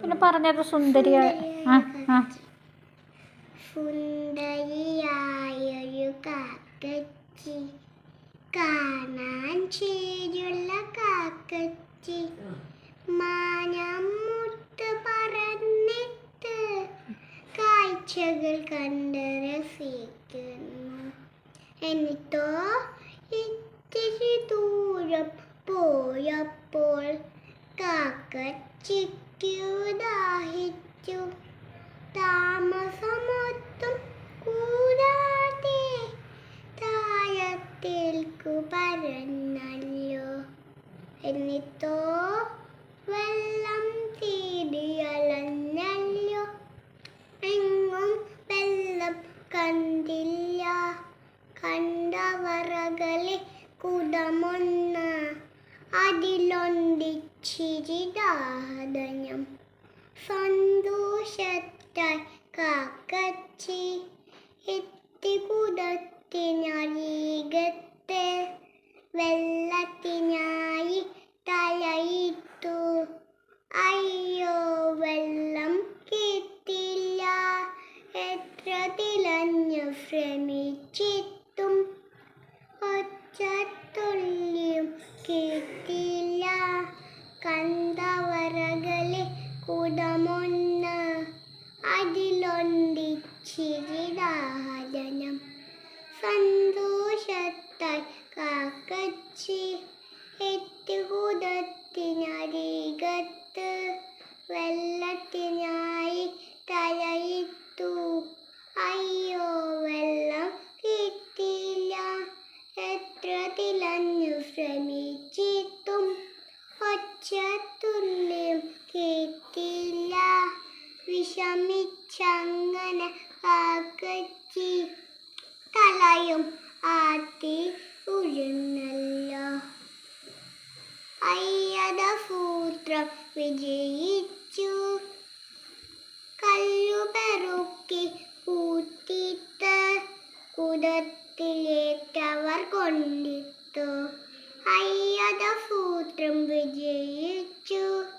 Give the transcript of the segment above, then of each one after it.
പിന്നെ പറഞ്ഞത് സുന്ദരി ആ ആ. സുന്ദരിയായൊരു കാക്കച്ചി. കാണാൻ ചേരുള്ള കാക്കച്ചി. മാനം മുത്ത് പറന്നിട്ട് കാഴ്ചകൾ കണ്ട് രസിക്കുന്നു. എന്നിട്ടോ ഇത്തിരി ദൂരം പോയപ്പോൾ കാക്കച്ചിക്കു ദാഹിച്ചു താമസമൊത്തും കൂടാതെ താഴത്തേൽക്കു പരന്നല്ലോ. എന്നിട്ടോ വെള്ളം തീടിയളഞ്ഞല്ലോ എങ്ങും വെള്ളം കണ്ടില്ല. കണ്ടവറകളെ കുടമൊന്ന് അതിലൊണ്ടിച്ചിരി ദാഹനം സന്തോഷത്തായി കാക്കച്ചി എത്തിപുതത്തിനീകത്തെ വെള്ളത്തിനായി തലയിട്ടു. അയ്യോ വെള്ളം കിട്ടില്ല. എത്ര തിളഞ്ഞു ശ്രമിച്ചിട്ടും കണ്ടവറകളെ കുടമൊന്ന് അതിലൊണ്ടിച്ചിരിദാഹനം സന്തോഷത്താൽ കാക്കച്ചി എത്തുകൂതത്തിനരികത്ത് വെള്ളത്തിനായി വിഷമിച്ചങ്ങനെ കാക്കച്ചി തലയും ആട്ടി ഉഴുന്നല്ലോ. അയ്യത സൂത്രം വിജയിച്ചു. കല്ലുപെറുക്കി കൂട്ടിത്ത് കുടത്തിലേക്കവർ കൊണ്ടിട്ടു. അയ്യത സൂത്രം വിജയിച്ചു.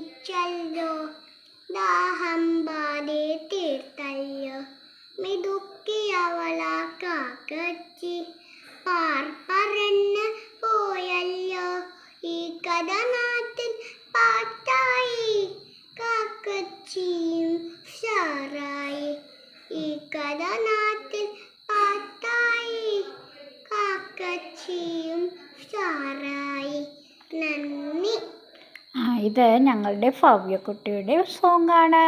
മതിവരുഹോളം കുതിച്ചല്ലോ ദാഹം ബാധെ തീർത്തല്ലോ. മിടുക്കിയവള കാക്കച്ചി. പാർപ്പറന്ന് പോയല്ലോ. ഈ കഥ നാട്ടിൽ പാട്ടായി. കാക്കച്ചിയും ഷാറായി ഈ കഥ നാട്ടിൽ പാട്ടായി. കാക്കച്ചിയും ഷാറായി നന്ദി. ഇത് ഞങ്ങളുടെ ഭവ്യക്കുട്ടിയുടെ സോങ്ങാണ്